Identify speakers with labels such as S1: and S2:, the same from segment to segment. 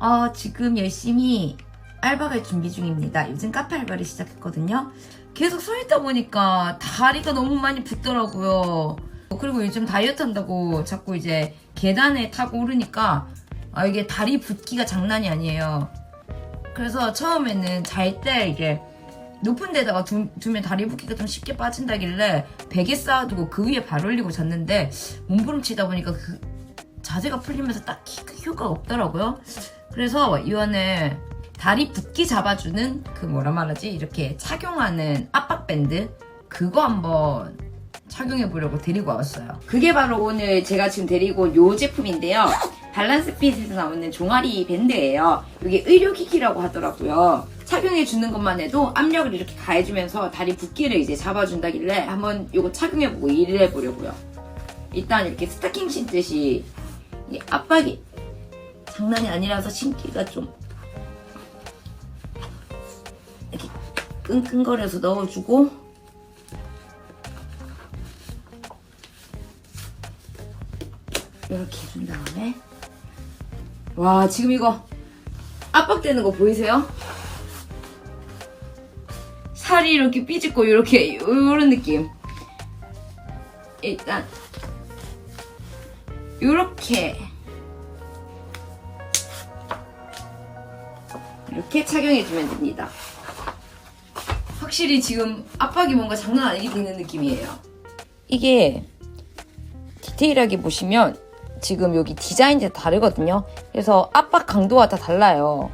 S1: 어, 지금 열심히 알바를 준비 중입니다. 요즘 카페 알바를 시작했거든요. 계속 서 있다 보니까 다리가 너무 많이 붓더라고요. 그리고 요즘 다이어트 한다고 자꾸 이제 계단에 타고 오르니까 아, 이게 다리 붓기가 장난이 아니에요. 그래서 처음에는 잘 때 이게 높은 데다가 두, 두면 다리 붓기가 좀 쉽게 빠진다길래 베개 쌓아두고 그 위에 발 올리고 잤는데 몸부림치다 보니까 그 자세가 풀리면서 딱히 그 효과가 없더라고요. 그래서 이번에 다리 붓기 잡아주는 그 뭐라 말하지 이렇게 착용하는 압박밴드 그거 한번 착용해 보려고 데리고 왔어요. 그게 바로 오늘 제가 지금 데리고 온 요 제품인데요. 밸런스핏에서 나오는 종아리 밴드예요. 이게 의료기기라고 하더라고요. 착용해 주는 것만 해도 압력을 이렇게 가해주면서 다리 붓기를 이제 잡아준다길래 한번 이거 착용해보고 일을 해보려고요. 일단 이렇게 스타킹 신듯이 이 압박이 장난이 아니라서 신기가 좀 이렇게 끙끙거려서 넣어주고. 이렇게 해준 다음에. 와 지금 이거 압박되는 거 보이세요? 살이 이렇게 삐집고 이렇게 요런 느낌. 일단 요렇게 이렇게 착용해주면 됩니다. 확실히 지금 압박이 뭔가 장난 아니게 되는 느낌이에요. 이게 디테일하게 보시면 지금 여기 디자인이 다르거든요. 그래서 압박 강도가 다 달라요.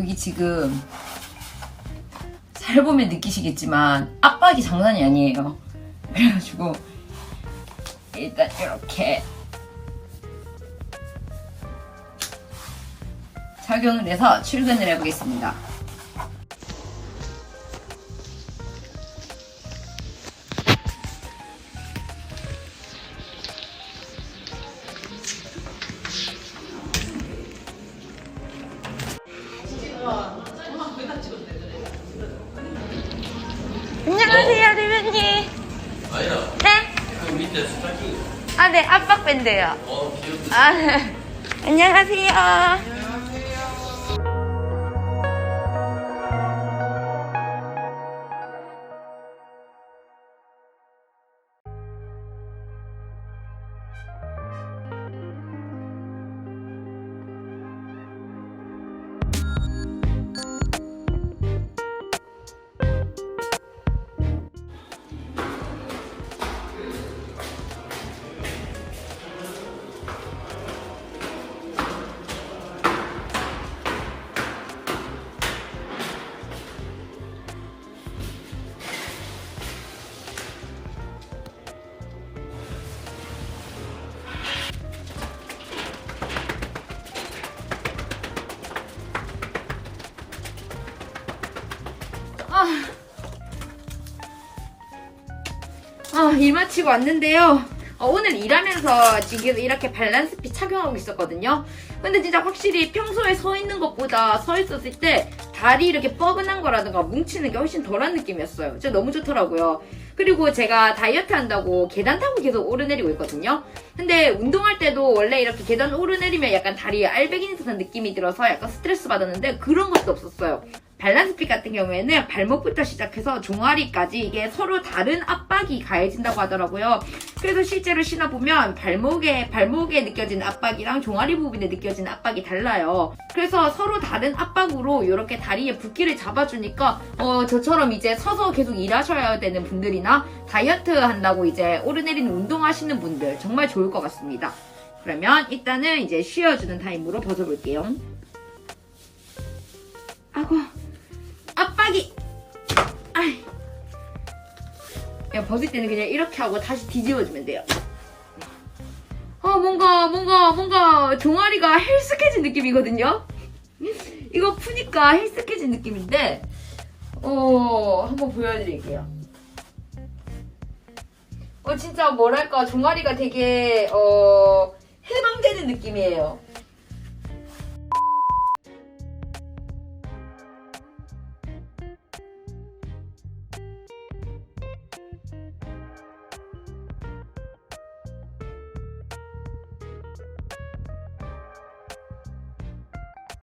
S1: 여기 지금 살 보면 느끼시겠지만 압박이 장난이 아니에요. 그래가지고 일단 이렇게 착용을 해서 출근을 해보겠습니다.
S2: 스타킹.
S1: 아, 네, 압박 밴드요.
S2: 어, 귀엽다.
S1: 아, 네. 안녕하세요. 아, 일 마치고 왔는데요. 어, 오늘 일하면서 지금 이렇게 밸런스핏 착용하고 있었거든요. 근데 진짜 확실히 평소에 서 있는 것보다 서 있었을 때 다리 이렇게 뻐근한 거라든가 뭉치는 게 훨씬 덜한 느낌이었어요. 진짜 너무 좋더라고요. 그리고 제가 다이어트 한다고 계단 타고 계속 오르내리고 있거든요. 근데 운동할 때도 원래 이렇게 계단 오르내리면 약간 다리에 알배기는 듯한 느낌이 들어서 약간 스트레스 받았는데 그런 것도 없었어요. 밸런스핏 같은 경우에는 발목부터 시작해서 종아리까지 이게 서로 다른 압박이 가해진다고 하더라고요. 그래서 실제로 신어보면 발목에, 발목에 느껴지는 압박이랑 종아리 부분에 느껴지는 압박이 달라요. 그래서 서로 다른 압박으로 이렇게 다리에 붓기를 잡아주니까, 어, 저처럼 이제 서서 계속 일하셔야 되는 분들이나 다이어트 한다고 이제 오르내리는 운동하시는 분들 정말 좋을 것 같습니다. 그러면 일단은 이제 쉬어주는 타임으로 벗어볼게요. 아고. 압박이 아이. 야, 벗을 때는 그냥 이렇게 하고 다시 뒤집어주면 돼요. 어, 뭔가, 뭔가, 뭔가 종아리가 헬스케진 느낌이거든요? 이거 푸니까 헬스케진 느낌인데, 어, 한번 보여드릴게요. 어 진짜 뭐랄까 종아리가 되게 어 해방되는 느낌이에요.